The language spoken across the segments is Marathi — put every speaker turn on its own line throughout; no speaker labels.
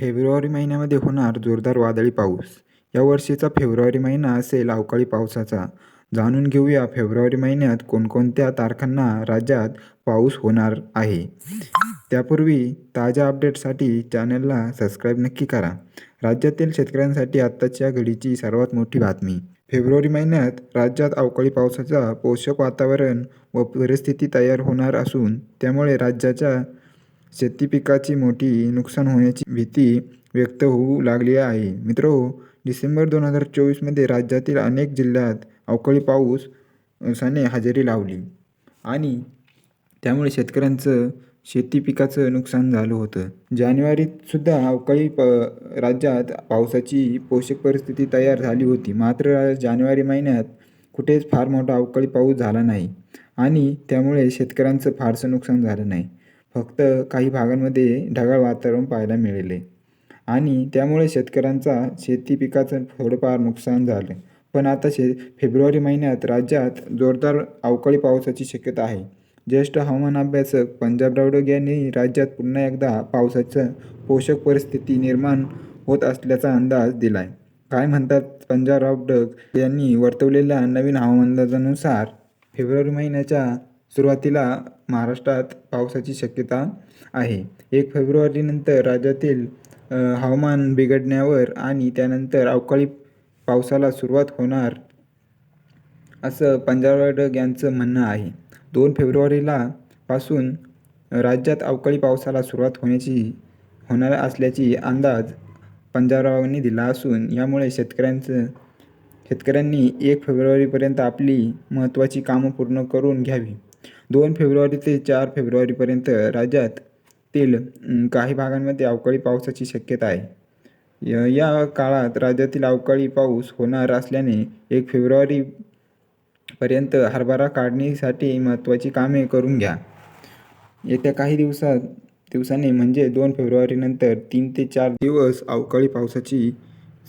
फेब्रुवारी महिन्यामध्ये होणार जोरदार वादळी पाऊस. यावर्षीचा फेब्रुवारी महिना असेल अवकाळी पावसाचा. जाणून घेऊया फेब्रुवारी महिन्यात कोणकोणत्या तारखांना राज्यात पाऊस होणार आहे. त्यापूर्वी ताज्या अपडेटसाठी चॅनलला सबस्क्राईब नक्की करा. राज्यातील शेतकऱ्यांसाठी आत्ताच्या घडीची सर्वात मोठी बातमी. फेब्रुवारी महिन्यात राज्यात अवकाळी पावसाचा पोषक वातावरण व परिस्थिती तयार होणार असून त्यामुळे राज्याच्या शेती पिकाची मोठी नुकसान होण्याची भीती व्यक्त होऊ लागली आहे. मित्रहो डिसेंबर दोन हजार चोवीसमध्ये राज्यातील अनेक जिल्ह्यात अवकाळी पाऊसाने हजेरी लावली आणि त्यामुळे शेतकऱ्यांचं शेती पिकाचं नुकसान झालं होतं. जानेवारीतसुद्धा अवकाळी प राज्यात पावसाची पोषक परिस्थिती तयार झाली होती. मात्र जानेवारी महिन्यात कुठेच फार मोठा अवकाळी पाऊस झाला नाही आणि त्यामुळे शेतकऱ्यांचं फारसं नुकसान झालं नाही. फक्त काही भागांमध्ये ढगाळ वातावरण पाहायला मिळाले. आणि त्यामुळे शेतकऱ्यांचा शेती पिकाचं थोडंफार नुकसान झालं. पण आता शे फेब्रुवारी महिन्यात राज्यात जोरदार अवकाळी पावसाची शक्यता आहे. ज्येष्ठ हवामान अभ्यासक पंजाब रावडग यांनी राज्यात पुन्हा एकदा पावसाचं पोषक परिस्थिती निर्माण होत असल्याचा अंदाज दिला आहे काय म्हणतात पंजाब रावडग यांनी वर्तवलेल्या नवीन हवामान अंदाजानुसार फेब्रुवारी महिन्याच्या सुरुवातीला महाराष्ट्रात पावसाची शक्यता आहे. एक फेब्रुवारीनंतर राज्यातील हवामान बिघडण्यावर आणि त्यानंतर अवकाळी पावसाला सुरुवात होणार असं पंजाबडग यांचं म्हणणं आहे. दोन फेब्रुवारीला पासून राज्यात अवकाळी पावसाला सुरुवात होण्याची होणार असल्याची अंदाज पंजाबरावांनी दिला असून यामुळे शेतकऱ्यांचं शेतकऱ्यांनी एक फेब्रुवारीपर्यंत आपली महत्त्वाची कामं पूर्ण करून घ्यावी. दोन फेब्रुवारी ते चार फेब्रुवारीपर्यंत राज्यातील काही भागांमध्ये अवकाळी पावसाची शक्यता आहे. या काळात राज्यातील अवकाळी पाऊस होणार असल्याने एक फेब्रुवारीपर्यंत हरभरा काढणीसाठी महत्त्वाची कामे करून घ्या. येत्या काही दिवसात दिवसांनी म्हणजे दोन फेब्रुवारीनंतर तीन ते चार दिवस अवकाळी पावसाची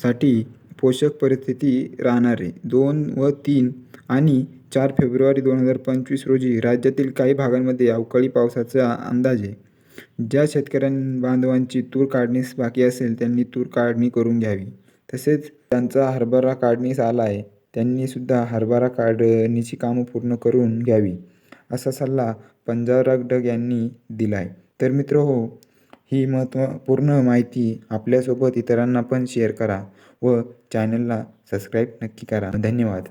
साठी पोषक परिस्थिती राहणार. आहे दोन व तीन आणि चार फेब्रुवारी दोन हजार पंचवीस रोजी राज्यातील काही भागांमध्ये अवकाळी पावसाचा अंदाज आहे. ज्या शेतकऱ्यां बांधवांची तूर काढणीस बाकी असेल त्यांनी तूर काढणी करून घ्यावी. तसेच त्यांचा हरभरा काढणीस आला आहे त्यांनीसुद्धा हरभरा काढणीची कामं पूर्ण करून घ्यावी असा सल्ला पंजाबराव डग यांनी दिला आहे तर मित्रहो ही महत्त्वपूर्ण माहिती आपल्यासोबत इतरांना पण शेअर करा व चॅनलला सबस्क्राईब नक्की करा. धन्यवाद.